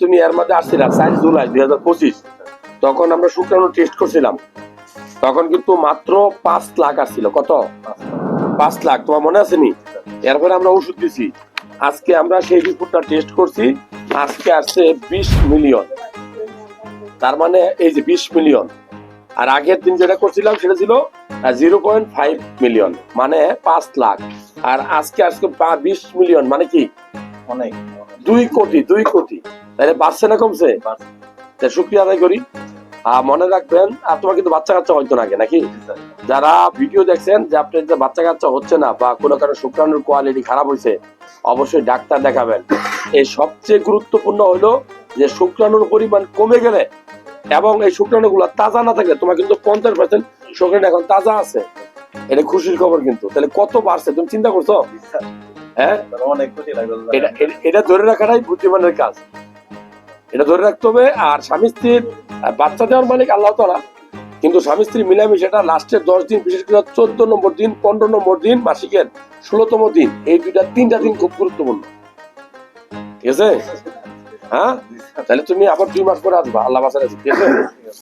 তুমি এর মধ্যে আসছিলা চার জুলাই দুই হাজার পঁচিশ। তখন আমরা শুক্রাণু টেস্ট করছিলাম। তখন কিন্তু মাত্র পাঁচ লাখ আসছিল। কত? পাঁচ লাখ। তোমার মনে আছে নি? এরপরে আমরা ওষুধ দিছি। আজকে আমরা সেই রিপোর্টটা টেস্ট করছি। আজকে আসছে বিশ মিলিয়ন। তার মানে এই যে বিশ মিলিয়ন। আর আগের দিন যেটা করছিলাম সেটা ছিল জিরো পয়েন্ট ফাইভ মিলিয়ন। মানে পাঁচ লাখ। আর আজকে আজকে বিশ মিলিয়ন। মানে কি? অনেক। দুই কোটি দুই কোটি। তাহলে বাড়ছে না কমছে? তা শুক্রিয়া আদায় করি। আর মনে রাখবেন, আর তোমার কিন্তু বাচ্চা কাচ্চা হয়তো আগে, নাকি? যারা ভিডিও দেখছেন যে আপনার যে বাচ্চা কাচ্চা হচ্ছে না বা কোনো কারণে শুক্রাণুর কোয়ালিটি খারাপ হয়েছে অবশ্যই ডাক্তার দেখাবেন। এই সবচেয়ে গুরুত্বপূর্ণ হলো যে শুক্রাণুর পরিমাণ কমে গেলে এবং এই শুক্রাণু গুলো তাজা না থাকলে তোমার কিন্তু পঞ্চাশ পার্সেন্ট শুক্রাণু এখন তাজা আছে। এটা খুশির খবর কিন্তু। তাহলে কত বাড়ছে তুমি চিন্তা করছ? হ্যাঁ? লাগল এটা এটা- এটা ধরে রাখাটাই বুদ্ধিমানের কাজ। এটা ধরে রাখতে হবে আর স্বামী স্ত্রীর বাচ্চা দেওয়ার মালিক আল্লাহ তালা কিন্তু স্বামী স্ত্রী মিলামিশাটা লাস্টের দশ দিন বিশেষ করে চোদ্দ নম্বর দিন পনেরো নম্বর দিন মাসিকের ষোলোতম দিন এই দুইটা তিনটা দিন খুব গুরুত্বপূর্ণ। ঠিক আছে? হ্যাঁ? তাহলে তুমি আবার দুই মাস পরে আসবা আল্লাহ বাসার আছে ঠিক আছে?